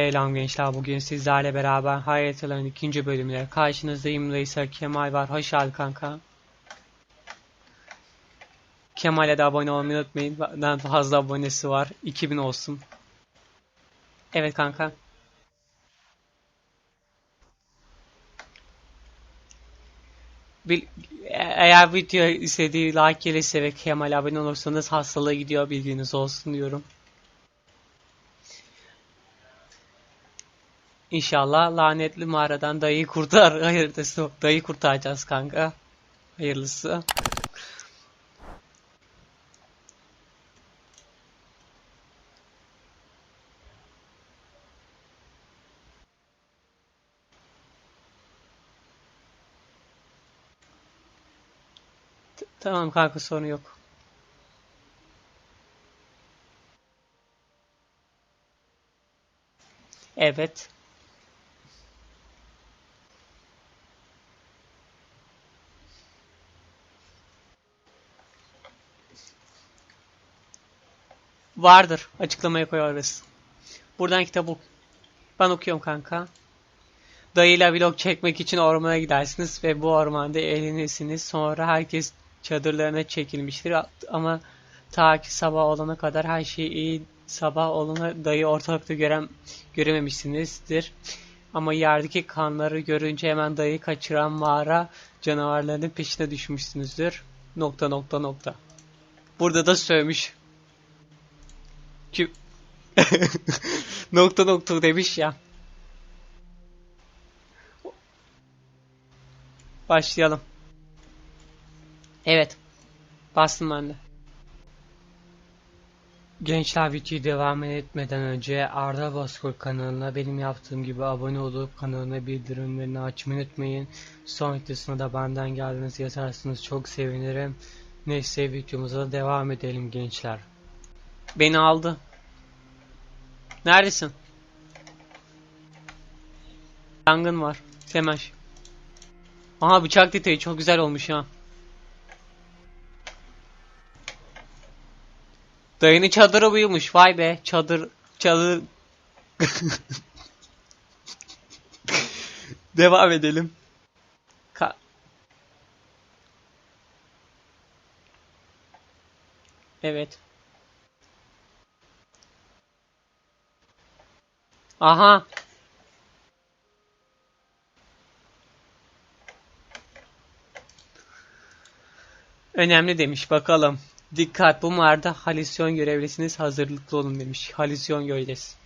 Selam gençler bugün sizlerle beraber haritaların ikinci bölümüyle karşınızdayım. Reisar Kemal var. Hoş geldin kanka. Kemal'e de abone olmayı unutmayın. Benden fazla abonesi var. 2000 olsun. Evet kanka. Bil eğer video istediği like gelirse ve Kemal abone olursanız hastalığa gidiyor bilginiz olsun diyorum İnşallah lanetli mağaradan dayıyı kurtar. Hayırlısı. Dayı kurtaracağız kanka. Hayırlısı. Tamam kanka sorun yok. Evet. Vardır. Açıklamaya koyarız. Buradan kitap ok. Ben okuyorum kanka. Dayıyla vlog çekmek için ormana gidersiniz ve bu ormanda eğlenirsiniz. Sonra herkes çadırlarına çekilmiştir. Ama ta ki sabah olana kadar her şey iyi. Sabah olana dayı ortalıkta gören, görememişsinizdir. Ama yerdeki kanları görünce hemen dayı kaçıran mağara canavarlarının peşine düşmüşsünüzdür. Nokta nokta nokta. Burada da sövmüş. Kim? nokta nokta demiş ya. Başlayalım. Evet. Bastım ben de. Gençler videoyu devam etmeden önce Arda Bozkurt kanalına benim yaptığım gibi abone olup kanalına bildirimlerini açmayı unutmayın. Son videosuna da benden geldiğiniz yazarsanız çok sevinirim. Neyse videomuza devam edelim gençler. Beni aldı. Neredesin? Yangın var. Hemen. Aha bıçak detayı çok güzel olmuş ha. Dayının çadırı buymuş. Vay be. Çadır. Çadır. Devam edelim. Ka evet. Aha. Önemli demiş bakalım. Dikkat bu mağarada halüsyon görevlisiniz hazırlıklı olun demiş. Halüsyon görevlisi.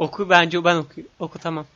Oku bence ben oku. Oku tamam.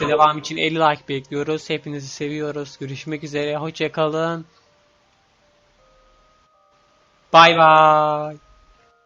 İşte devam için 50 like bekliyoruz. Hepinizi seviyoruz. Görüşmek üzere. Hoşça kalın. Bay bay.